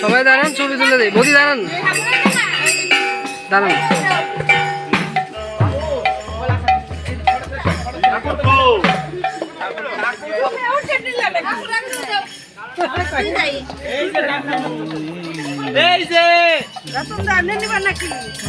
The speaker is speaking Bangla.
সবাই দাঁড়ান ছবি তুলে দেয় মোদি দাঁড়ান। দাঁড়ান। এই যে।